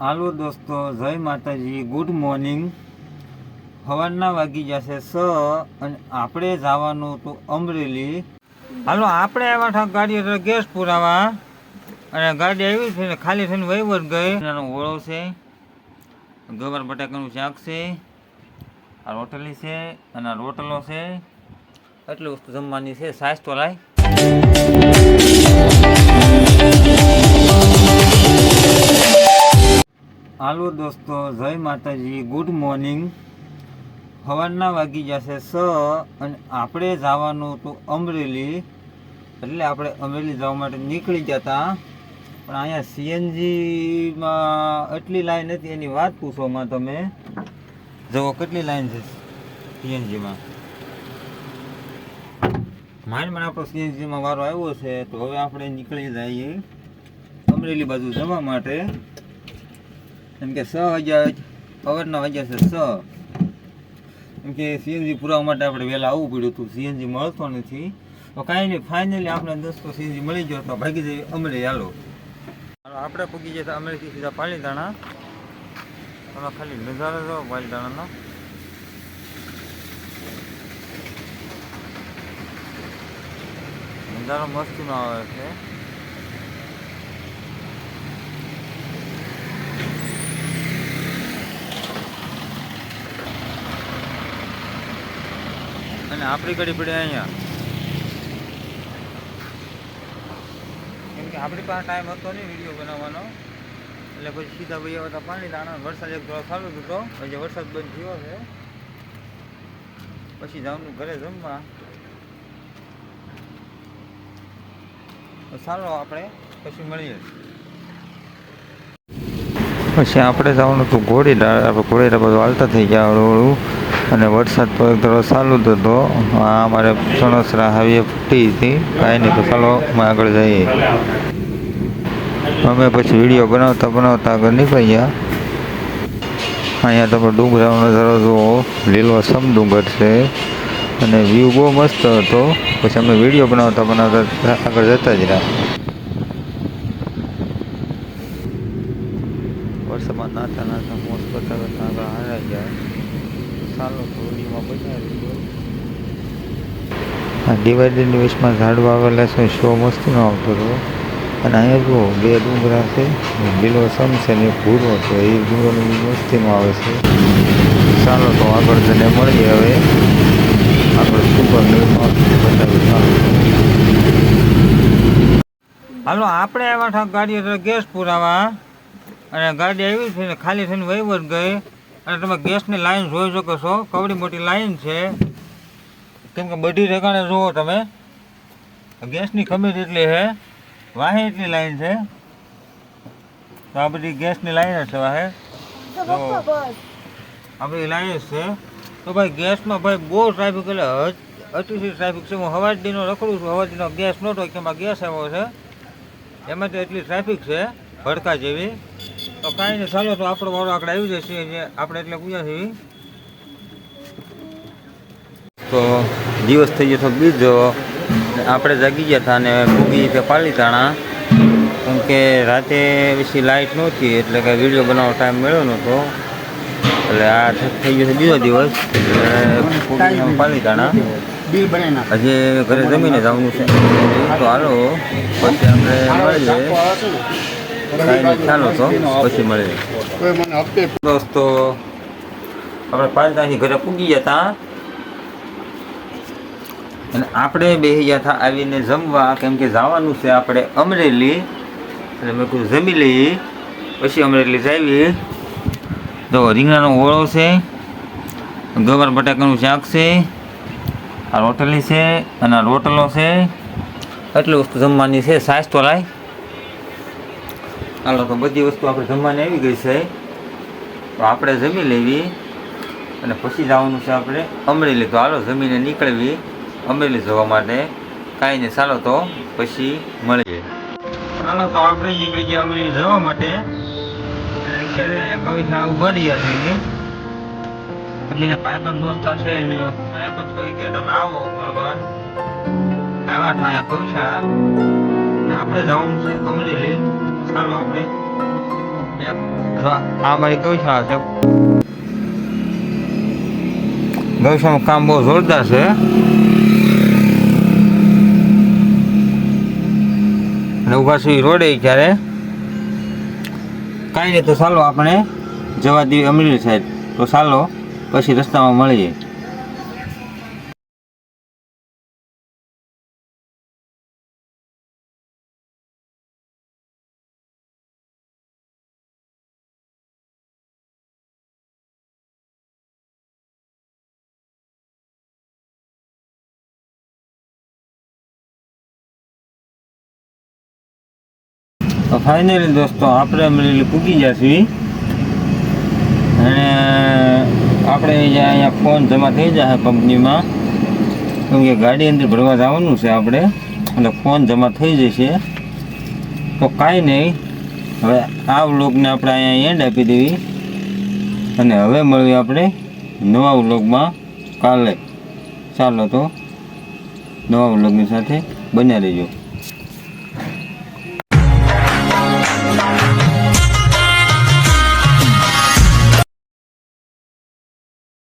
હાલો દોસ્તો, જય માતાજી, ગુડ મોર્નિંગ. સવારના વાગી જશે સ અને આપણે જવાનું હતું અમરેલી. હાલો, આપણે આવ્યા હતા ગાડી ગેસ પુરાવા. અને ગાડી આવી છે ને ખાલી થઈને વહીવટ ગઈ. એનો ઓળો છે ગવાર બટાકાનું શાક છે, આ રોટલી છે અને રોટલો છે. એટલી વસ્તુ જમવાની છે, સાસ તો લાય. હાલો દોસ્તો, જય માતાજી, ગુડ મોર્નિંગ. સવારના વાગી જશે સ અને આપણે જવાનું હતું અમરેલી, એટલે આપણે અમરેલી જવા માટે નીકળી જતા. પણ અહીંયા સીએનજીમાં એટલી લાઈન હતી, એની વાત પૂછોમાં તમે. જુઓ કેટલી લાઈન છે સીએનજીમાં. મારે મને આપણો સીએનજીમાં વારો આવ્યો છે, તો હવે આપણે નીકળી જઈએ અમરેલી બાજુ જવા માટે. એમ કે છ વાગ્યા સવારના વાગ્યા છે છ એમ કે સીએનજી પુરાવા માટે આપણે વહેલા આવવું પડ્યું હતું. સીએનજી મળતો નથી. તો કાંઈ નહીં ફાઇનલી આપણે દોસ્તો સીએનજી મળી ગયો તો ભાગી જઈએ અમરેલી, હાલો. આપણે પૂગી જતા અમરેલીથી સીધા પાલીતાણા. તમે ખાલી નજારો જો પાલીતાણાનો. નજારો મસ્તીનો આવે છે. અને આપણી ઘડી પડે અહીંયા. કેમ કે આપણી પાસે ટાઈમ હતો નહીં વીડિયો બનાવવાનો. એટલે પછી સીધા ભાઈ હતા પાણી દાણા. વરસાદ એક થોડો ચાલુ હતો પછી વરસાદ બંધ થયો છે. પછી જવાનું ઘરે જમવા. ચાલો આપણે પછી મળીએ. પછી આપણે જવાનું હતું ઘોડીડા આપણે ઘોડીડા બધું હાલતા થઈ ગયા હળવું અને વરસાદ તો એક ધારો ચાલુ જ હતો. આ અમારે સણસરા હાવીએ ફૂટી હતી. કાંઈ નહીં, તો ચાલો અમે આગળ જઈએ. અમે પછી વીડિયો બનાવતા બનાવતા આગળ નીકળી ગયા અહીંયા તમે ડુંગરાનો નજારો જુઓ. લીલો સમ છે. અને વ્યૂ બહુ મસ્ત હતો. પછી અમે વીડિયો બનાવતા બનાવતા આગળ જતા જ રહ્યા. નાતા નાતા મોજ કરતા કરતા આગળ હારાઈ જાય ચાલો થોડીમાં બજાવી આ ડિવાઈડરની વચમાં ઝાડવા આવેલા છે શો મસ્તીનો આવતો હતો અને અહીંયા જુઓ બે ડુંગરા છે લીલો સમ છે ને ભૂરો છે એ ડુંગરનું મસ્તીનો આવે છે. ચાલો તો આગળ જઈને મળીએ હવે. આગળ સુપર ન્યૂઝમાં બતાવી ચાલો હાલો આપણે આવ્યા હતા ગાડી ગેસ પુરાવા. અને ગાડી આવી છે ને ખાલી થઈને વહીવટ ગઈ. અને તમે ગેસની લાઈન જોઈ શકો છો. કવડી મોટી લાઈન છે. કેમ કે બધી ઠેકાણે જુઓ તમે. ગેસની ખમીર એટલી છે. વાહે એટલી લાઈન છે. તો આ બધી ગેસની લાઈન છે વાહે. તો આ બધી લાઈન છે. તો ભાઈ ગેસમાં ભાઈ બહુ ટ્રાફિક એટલે અતિશય ટ્રાફિક છે. હું હવાડીનો રખડું છું. હવાડીનો ગેસ નહોતો કે એમાં ગેસ આવ્યો છે. એમાં તો એટલી ટ્રાફિક છે. ભડકા જેવી? તો કાંઈ નહીં ચાલો તો આપણો વાળો આગળ આવી જશે જે આપણે એટલે પૂજા છે તો દિવસ થઈ ગયો તો બીજો. આપણે જાગી ગયા હતા અને ભૂગી છે પાલીતાણા કેમ કે રાતે પછી લાઇટ નહોતી એટલે કે વીડિયો બનાવવાનો ટાઈમ મળ્યો નહોતો. એટલે આ થઈ ગયો છે બીજો દિવસ. એટલે પાલીતાણા હજી ઘરે જમીને જવાનું છે. તો હાલો પછી આપણે મળીએ. કાંઈ નહીં ચાલો તો. પછી હપ્તે દોસ્તો આપણે પાલતાથી ઘરે પૂગી ગયા હતા અને આપણે બેસી ગયા હતા આવીને જમવા કેમ કે જવાનું છે આપણે અમરેલી. એટલે મેં કીધું જમી લઈએ. પછી અમરેલી જાવી તો રીંગણાનો ઓળો છે ગવાર બટાકાનું શાક છે આ રોટલી છે અને રોટલો છે. એટલી વસ્તુ જમવાની છે સાસ તો લાય. હાલો, તો બધી વસ્તુ આપણે જમવાની આવી ગઈ છે. તો આપણે જમી લેવી અને પછી જવાનું છે આપણે અમરેલી. તો હાલો, જમીને નીકળવી અમરેલી જવા માટે. કાંઈ નહીં, ચાલો તો પછી મળીએ. ચાલો તો આપણે નીકળી ગયા અમરેલી જવા માટે. કવિતા ઊભા રહ્યા છીએ એટલે દોસ્તા છે પાયપર કોઈ કે તમે આવો, બરાબર? આવા થાય પૈસા આપણે જવાનું છે અમરેલી. છે ગૌશાળાનું કામ બહુ જોરદાર છે. અને ઊભા સુધી રોડે ક્યારે? કાંઈ નહીં તો ચાલો આપણે જવા દઈએ અમરેલી સાઈડ તો ચાલો, પછી રસ્તામાં મળીએ. તો ફાઇનલી દોસ્તો, આપણે અમરેલી પૂગી છીએ અને આપણે અહીંયા ફોન જમા થઈ જશે કંપનીમાં, કેમ કે ગાડી અંદર ભરવા જવાનું છે આપણે અને ફોન જમા થઈ જશે. તો કાંઈ નહીં, હવે આ વ્લોગને આપણે અહીંયા એન્ડ આપી દેવી. અને હવે મળીએ આપણે નવા વ્લોગમાં કાલે. ચાલો તો, નવા વ્લોગની સાથે બન્યા રહેજો.